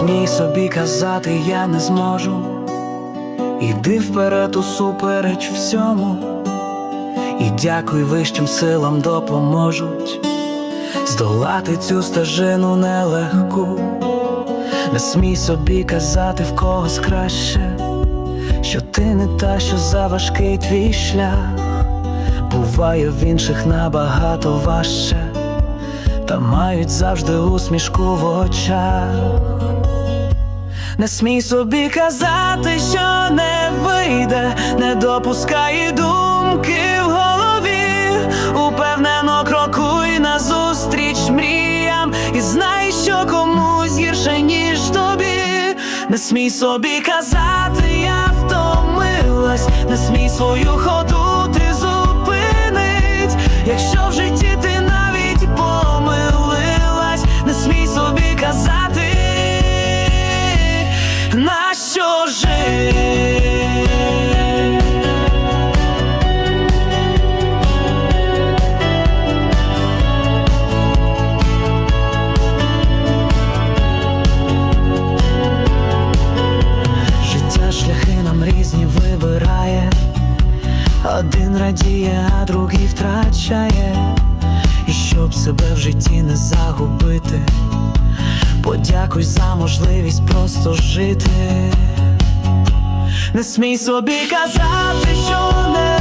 смій собі казати, я не зможу. Іди вперед усупереч всьому, і дякуй вищим силам допоможуть здолати цю стежину нелегку. Не смій собі казати в когось краще, що ти не та, що заважкий твій шлях, буває в інших набагато важче, та мають завжди усмішку в очах. Не смій собі казати, що не вийде, не допускай думки в голові, упевнено крокуй назустріч мріям, і знай, що комусь гірше, ніж тобі. Не смій собі казати, я втомилась, не смій свою ходу ти зупинить, якщо нам різні вибирає, один радіє, а другий втрачає. І щоб себе в житті не загубити, подякуй за можливість просто жити. Не смій собі казати, що не